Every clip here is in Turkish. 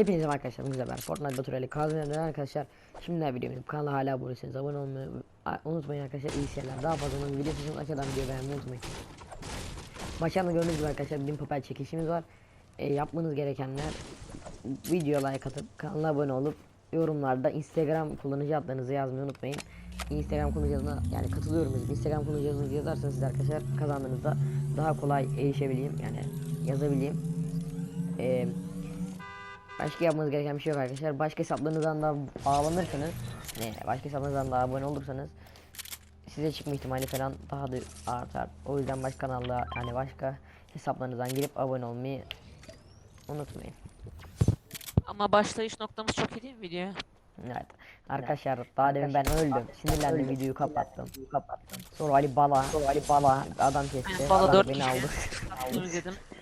Hepinize arkadaşlar bugün ben Fortnite Batureli kazanıyor arkadaşlar. Şimdi ne videom kanala hala abone değilseniz abone olmayı unutmayın arkadaşlar iyi seyirler. Daha fazla onun video için aşağıdan video beğenmeyi unutmayın. Başarılı gördüğünüz gibi arkadaşlar bir papel çekişimiz var. E, yapmanız gerekenler videoya like atıp kanala abone olup yorumlarda Instagram kullanıcı adlarınızı yazmayı unutmayın. Instagram kullanıcı yani katılıyorum Instagram kullanıcı adınızı yazarsanız siz arkadaşlar kazandığınızda daha kolay erişebileyim yani yazabileyim. Eee Başka yapmanız gereken bir şey yok arkadaşlar. Başka hesaplarınızdan da bağlanırsanız, ne, başka hesaplarınızdan da abone olursanız size çıkma ihtimali falan daha da artar. O yüzden başka kanalda yani başka hesaplarınızdan girip abone olmayı unutmayın. Ama başlayış noktamız çok iyi değil mi videoya? Evet. Arkadaşlar daha demin ben öldüm. Sinirlendim videoyu kapattım. Kapattım. Sonra Ali Bala, sonra Ali Bala adam kesti. Bala Adam dört beni kişi. aldı.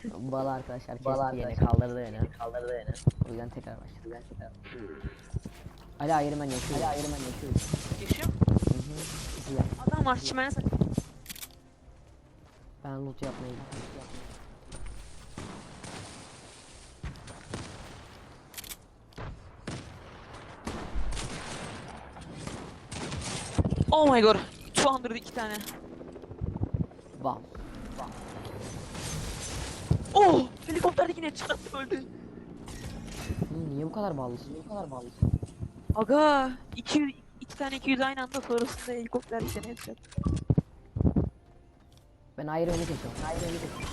Bala arkadaşlar kesti Bala yine kaldırdı beni. Kaldırdı beni. O yüzden tekrar başladık. Ali Ayırmen yaşıyor. Ali Ayırmen yaşıyor. Yaşıyor. Adam var çimene sak- Ben loot yapmaya gittim. Oh my god. Şu andırdı iki tane. Bam. Oh! Helikopterdeki ne çarptı öldü. Hı, niye bu kadar bağlısın? Niye bu kadar bağlısın? Aga! İki, iki tane 200 aynı anda sonrasında helikopter tane headshot. Ben ayrı önü kesiyorum. Ayrı önü kesiyorum.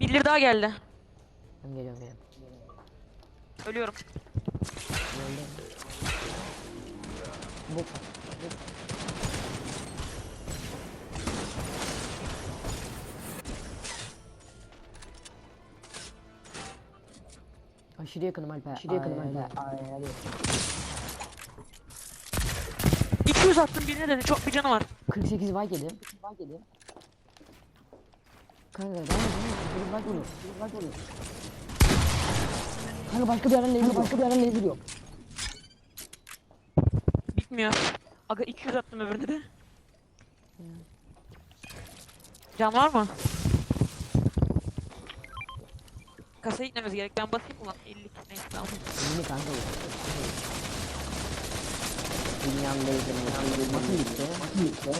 Birileri daha geldi. Ben geliyorum geliyorum. Ölüyorum. Öldüm. Bu. bu. Aşırı yakınım Alper. Aşırı yakınım Alper. 200 attım birine dedi çok bir canı var. 48 var yedim. Var yedim. Kanka ben bir bak. Bir bak oluyor. Kanka başka bir yerden laser başka bir yerden laser yok. Bitmiyor. Aga 200 attım öbürüne de. Can var mı? Kasaya gitmemiz gerek. Ben basayım ulan 50 neyse tamam. Yeni kanka bu. Dünyanın laser. Nasıl gitti? Nasıl gitti?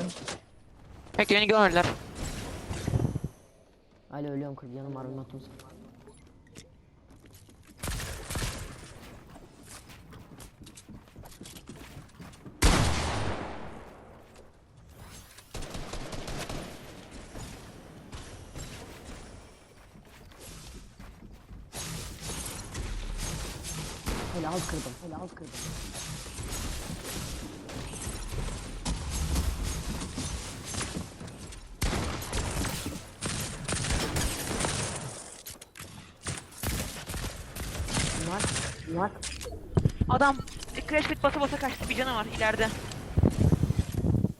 Peki beni görmediler. Hala ölüyorum kırk yanım var unuttum sana. Hele az kırdım. Hele az kırdım. Bunlar, bunlar. Adam crash pit basa basa kaçtı bir canı var ileride.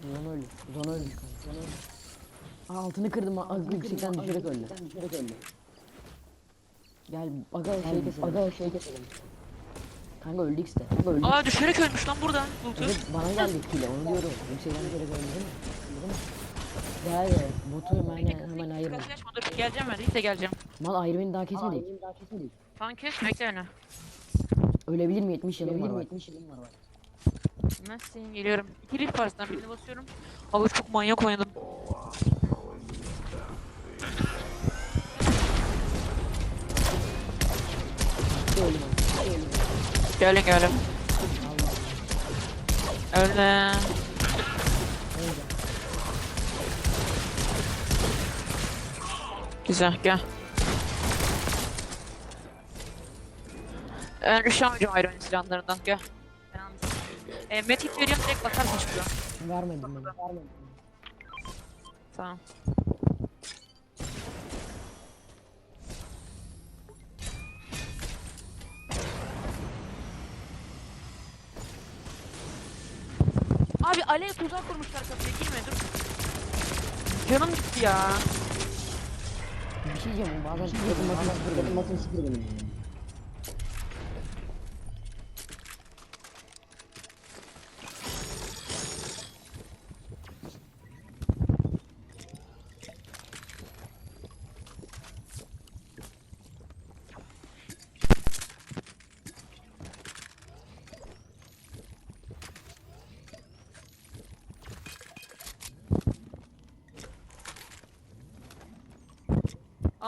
Zon öldü. Zon öldü. Zon öldü. Aa, altını kırdım. Az yüksekten düşerek öldü. Düşerek öldü. Gel aga şey keselim. Aga şey keselim. Kanka öldü. Kanka öldü. Aa düşerek ölmüş lan burada. Loot'u. Evet, bana geldi kile onu diyorum. Değil mi? Değil mi? Gel gel. Botu hemen hemen ayırma. Dur geleceğim ben hiç de geleceğim. Mal ayrımını daha kesmedik. daha kesmedik. Tamam kes bekle beni. Ölebilir mi? 70 yılım var. 70 yılım var. Bilmezsin geliyorum. İki rift parçasından birini basıyorum. Abi çok manyak oynadım. Gelin gelin. Öyle. Güzel gel. Ben rüşamayacağım Iron silahlarından gel. E, medkit veriyorum direkt bakarsın şurada. Vermedim ben. Vermedim. Tamam. Abi alev tuzak kurmuşlar kapıya girme dur. Canım gitti ya. Bir şey diyeceğim. Bazen yakınmasını sıfır benim. Yakınmasını sıfır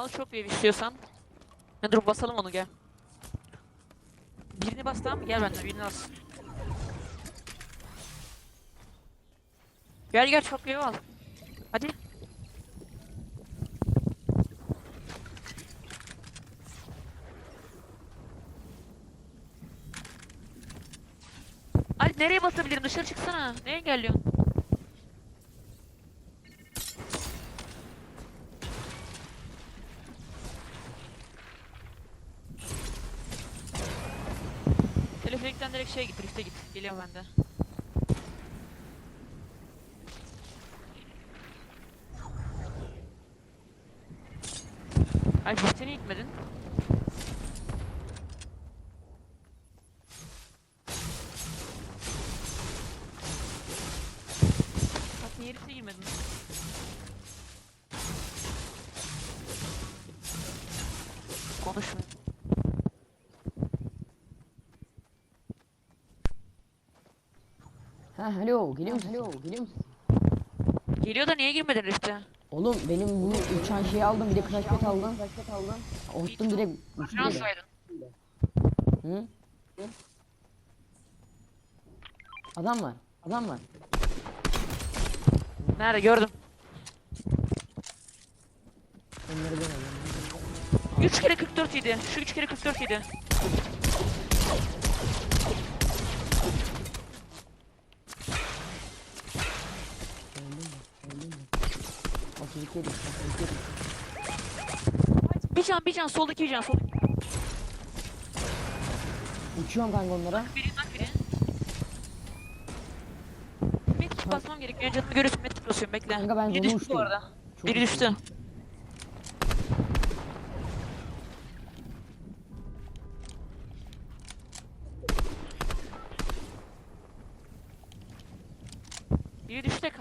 Al çok bir istiyorsan. Ya dur basalım onu gel. Birini bas tamam mı? Gel benden birini bas. Gel gel çok bir al. Hadi. Ali nereye basabilirim? Dışarı çıksana. Ne engelliyorsun? Teleferikten direkt şeye git, drift'e git. Geliyorum ben de. Ay drift'e niye gitmedin? Bak niye drift'e girmedin? Konuşma. Ha alo geliyor musun? Alo geliyor musun? Geliyor da niye girmedin drift'e? Oğlum benim bu uçan şeyi aldım bir de crash pad aldım. Unuttum direkt uçtu Şans direkt. Hı? Adam var. Adam var. Nerede gördüm. Onları ben alayım. 3 kere 44 yedi. Şu 3 kere 44 yedi. Öldün mü? Öldün mü? 32 yedik. 32 yedik. Bir can bir can soldaki bir can sol. Uçuyorum kanka onlara. Biri nak biri. Medkit basmam gerek. Ben canımı görüyorsun medkit basıyorum bekle. Kanka ben biri zonu düştü uçtum. bu arada. Çok biri uçtum. düştü.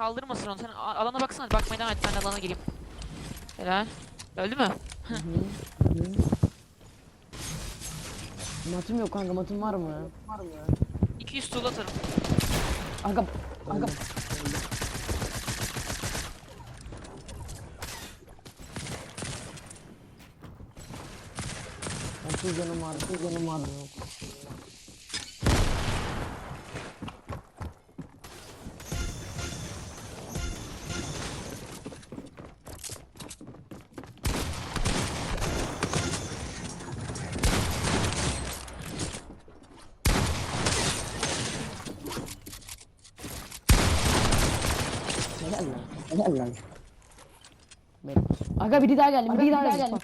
Kaldırmasın onu. Sen alana baksana. Bakmaya devam et. Ben de alana gireyim. Helal. Öldü mü? Hı hı. Hı. Matım yok kanka matım var mı? Var mı? 200 tuğla atarım. Aga aga Otuz canım var, otuz canım var yok. Helal lan. Benim. Aga biri daha geldi, biri daha geldi.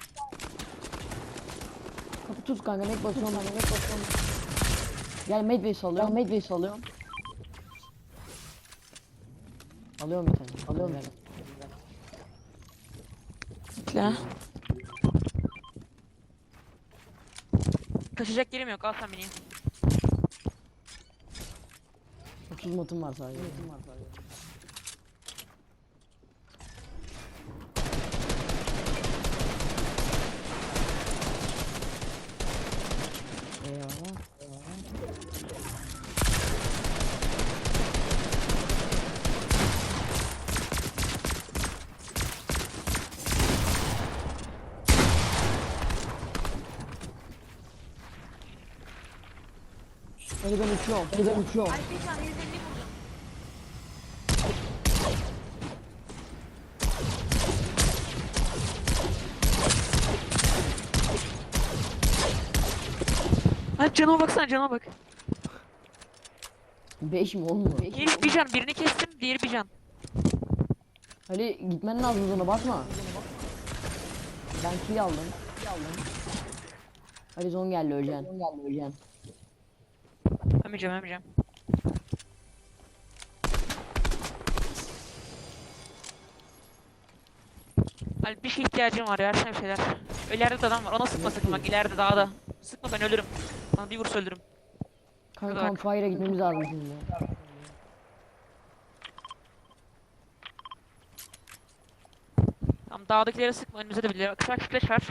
Kapı tut kanka, net basıyorum kanka, net basıyorum. Gel medbay salıyorum, medbay salıyorum. Alıyorum bir tane, alıyorum bir tane. Bekle. Kaçacak yerim yok. Al sen beni. 30 matım var sadece. Matım var sadece. Hadi ben uçuyorum. Hadi ben uçuyorum. Ay bir tane 150 vurdum. Hadi canıma baksana canıma bak. 5 mi 10 mu? Herif bir can birini kestim diğeri bir can. Ali gitmen lazım ona bakma. Ben kill aldım. Kill aldım. Ali zon geldi öleceksin. Zon geldi öleceksin. Ömeyeceğim ömeyeceğim. Hani bir şey ihtiyacım var versene bir şeyler. İleride de adam var ona sıkma sakın bak ileride dağda. Sıkma ben ölürüm. Bana bir vursa ölürüm. Kanka bak. campfire'a gitmemiz lazım şimdi. Tamam dağdakilere sıkma önümüze de bile. Kısa flash var.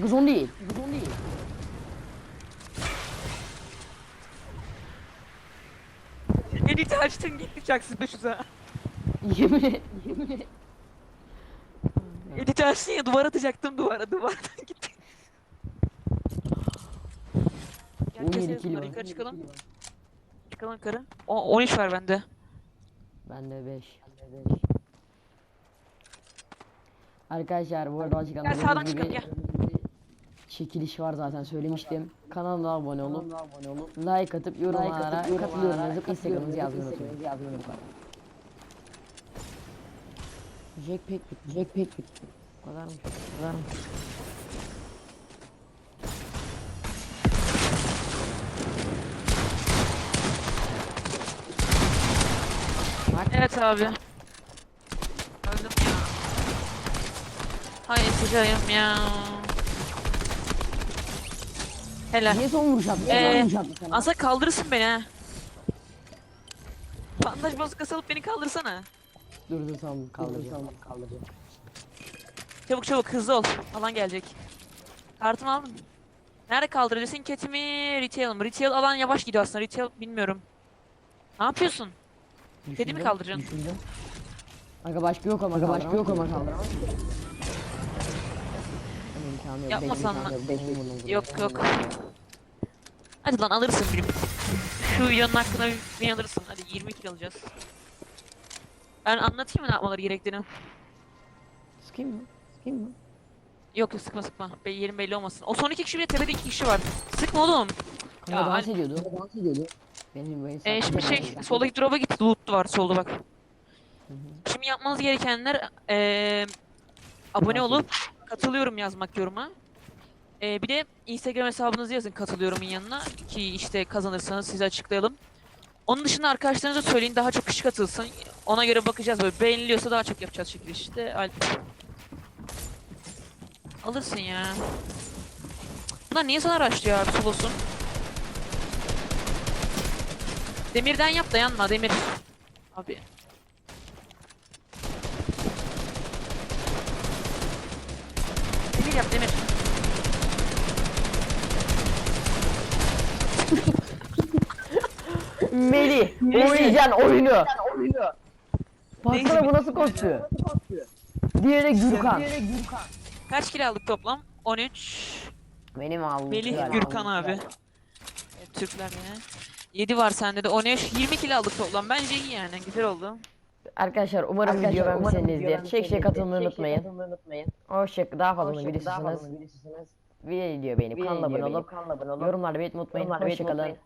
Kızon değil. Kızon değil. Elite açtın gitti çaksız 500'e. Yemin et. Yemin et. Elite açtın ya duvar atacaktım duvara duvardan gitti. Gel keseriz bunları yukarı çıkalım. Çıkalım yukarı. O, 13 var bende. Bende 5. Arkadaşlar bu arada açıklamada... Gel sağdan çıkalım gel çekiliş var zaten söylemiştim. Kanala abone olup like atıp yorumlara katılıyorum yazıp instagramınızı yazmayı unutmayın. Jackpack bitti. Jackpack bitti. Bu kadar mı? Bu kadar mı? Evet abi. Öldüm ya. Hayır sıcağım ya. Helal. Niye son vuruş? Ee, Son vuruş sana. Asa kaldırırsın beni ha. Bandaj bozukası alıp beni kaldırsana. Dur dur tamam kaldıracağım. Kaldıracağım. Çabuk çabuk hızlı ol. Alan gelecek. Kartımı mı? Nerede kaldıracaksın? Cat mi? Retail mi? Retail alan yavaş gidiyor aslında. Retail bilmiyorum. Ne yapıyorsun? Kedi mi kaldıracaksın? Düşündüm. Aga başka yok ama Aga başka yok ama kaldıramam. İmkanı yok. Benim imkanı benim imkanım yok. Yok, yok. Hadi lan alırsın birim. Şu videonun hakkında bir beni alırsın. Hadi 20 kill alacağız. Ben anlatayım mı ne yapmaları gerektiğini? Sıkayım mı? Sıkayım mı? Yok yok sıkma sıkma. Be yerim belli olmasın. O son iki kişi bile tepede iki kişi var. Sıkma oğlum. Kanka Ya, dans hani- ediyordu. Dans ediyordu. Benim böyle Ee, şimdi şey soldaki drop'a gitti. Loot var solda bak. Şimdi yapmanız gerekenler ee, abone olup katılıyorum yazmak yoruma. Ee, bir de Instagram hesabınızı yazın katılıyorumun yanına ki işte kazanırsanız size açıklayalım. Onun dışında arkadaşlarınıza söyleyin daha çok kişi katılsın. Ona göre bakacağız böyle beğeniliyorsa daha çok yapacağız çekiliş işte. Alp. Alırsın ya. Bunlar niye sana araştırıyor abi solosun? Demirden yap da yanma demir. Abi. Demir yap demir. Meli, oynayacaksın oyunu. Baksana bu nasıl koşuyor? Diğeri Gürkan. Kaç kilo aldık toplam? 13. Benim aldım. Melih Gürkan abi. Evet, Türkler yine. 7 var sende de 13. 20 kilo aldık toplam. Bence iyi yani. Güzel oldu. Arkadaşlar umarım video beğenmişsinizdir. Çek şey katılmayı unutmayın. Hoşça daha fazla bilirsiniz. Video beğenip kanala abone olup yorumlarda belirtmeyi unutmayın. Hoşçakalın.